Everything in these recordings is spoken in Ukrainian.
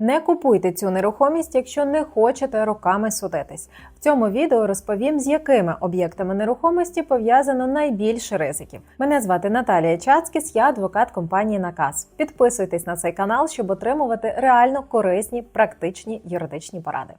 Не купуйте цю нерухомість, якщо не хочете роками судитись. В цьому відео розповім, з якими об'єктами нерухомості пов'язано найбільше ризиків. Мене звати Наталія Чацкіс, я адвокат компанії Наказ. Підписуйтесь на цей канал, щоб отримувати реально корисні, практичні юридичні поради.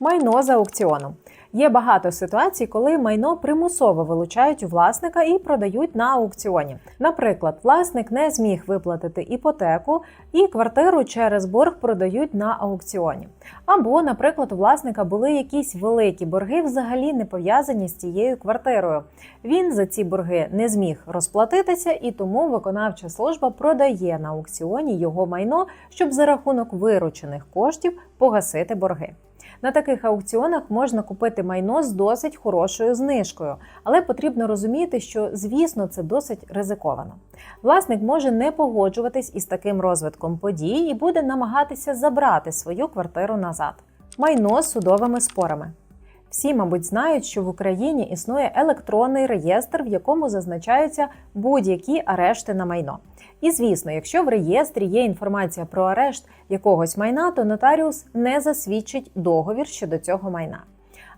Майно за аукціоном. Є багато ситуацій, коли майно примусово вилучають у власника і продають на аукціоні. Наприклад, власник не зміг виплатити іпотеку і квартиру через борг продають на аукціоні. Або, наприклад, у власника були якісь великі борги, взагалі не пов'язані з цією квартирою. Він за ці борги не зміг розплатитися, і тому виконавча служба продає на аукціоні його майно, щоб за рахунок виручених коштів погасити борги. На таких аукціонах можна купити майно з досить хорошою знижкою, але потрібно розуміти, що звісно це досить ризиковано. Власник може не погоджуватись із таким розвитком подій і буде намагатися забрати свою квартиру назад. Майно з судовими спорами. Всі, мабуть, знають, що в Україні існує електронний реєстр, в якому зазначаються будь-які арешти на майно. І звісно, якщо в реєстрі є інформація про арешт якогось майна, то нотаріус не засвідчить договір щодо цього майна.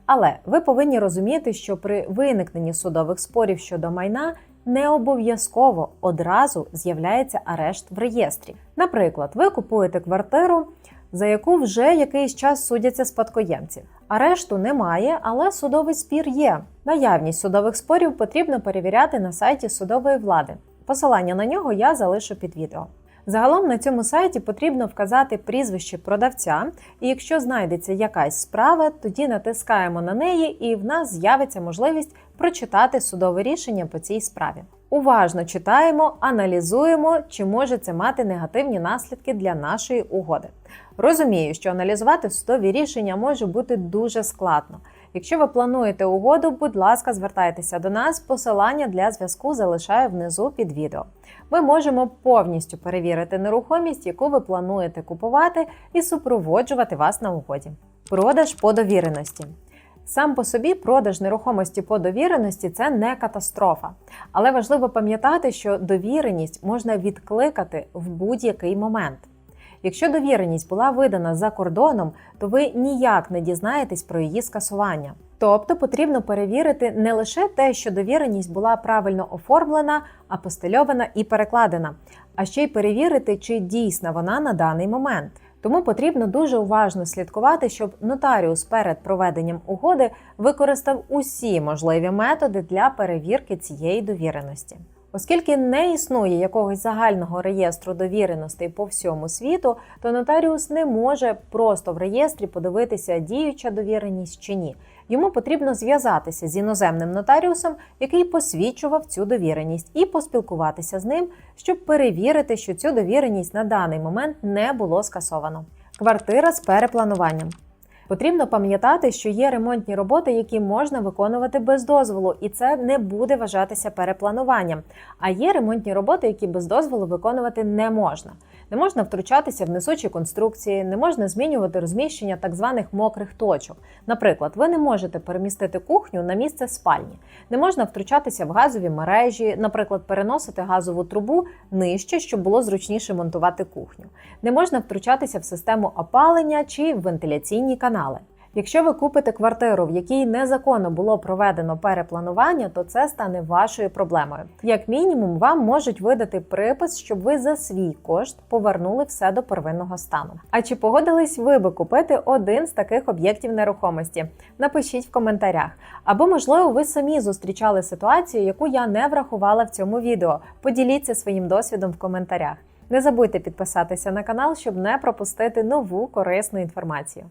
Але ви повинні розуміти, що при виникненні судових спорів щодо майна не обов'язково одразу з'являється арешт в реєстрі. Наприклад, ви купуєте квартиру, за яку вже якийсь час судяться спадкоємці. Арешту немає, але судовий спір є. Наявність судових спорів потрібно перевіряти на сайті судової влади. Посилання на нього я залишу під відео. Загалом на цьому сайті потрібно вказати прізвище продавця, і якщо знайдеться якась справа, тоді натискаємо на неї, і в нас з'явиться можливість прочитати судове рішення по цій справі. Уважно читаємо, аналізуємо, чи може це мати негативні наслідки для нашої угоди. Розумію, що аналізувати судові рішення може бути дуже складно. Якщо ви плануєте угоду, будь ласка, звертайтеся до нас. Посилання для зв'язку залишаю внизу під відео. Ми можемо повністю перевірити нерухомість, яку ви плануєте купувати, і супроводжувати вас на угоді. Продаж по довіреності. Сам по собі продаж нерухомості по довіреності це не катастрофа. Але важливо пам'ятати, що довіреність можна відкликати в будь-який момент. Якщо довіреність була видана за кордоном, то ви ніяк не дізнаєтесь про її скасування. Тобто потрібно перевірити не лише те, що довіреність була правильно оформлена, апостильована і перекладена, а ще й перевірити, чи дійсна вона на даний момент. Тому потрібно дуже уважно слідкувати, щоб нотаріус перед проведенням угоди використав усі можливі методи для перевірки цієї довіреності. Оскільки не існує якогось загального реєстру довіреностей по всьому світу, то нотаріус не може просто в реєстрі подивитися, діюча довіреність чи ні. Йому потрібно зв'язатися з іноземним нотаріусом, який посвідчував цю довіреність, і поспілкуватися з ним, щоб перевірити, що цю довіреність на даний момент не було скасовано. Квартира з переплануванням. Потрібно пам'ятати, що є ремонтні роботи, які можна виконувати без дозволу, і це не буде вважатися переплануванням. А є ремонтні роботи, які без дозволу виконувати не можна. Не можна втручатися в несучі конструкції, не можна змінювати розміщення так званих мокрих точок. Наприклад, ви не можете перемістити кухню на місце спальні, не можна втручатися в газові мережі, наприклад, переносити газову трубу нижче, щоб було зручніше монтувати кухню. Не можна втручатися в систему опалення чи вентиляційні канали. Якщо ви купите квартиру, в якій незаконно було проведено перепланування, то це стане вашою проблемою. Як мінімум, вам можуть видати припис, щоб ви за свій кошт повернули все до первинного стану. А чи погодились ви би купити один з таких об'єктів нерухомості? Напишіть в коментарях. Або, можливо, ви самі зустрічали ситуацію, яку я не врахувала в цьому відео. Поділіться своїм досвідом в коментарях. Не забудьте підписатися на канал, щоб не пропустити нову корисну інформацію.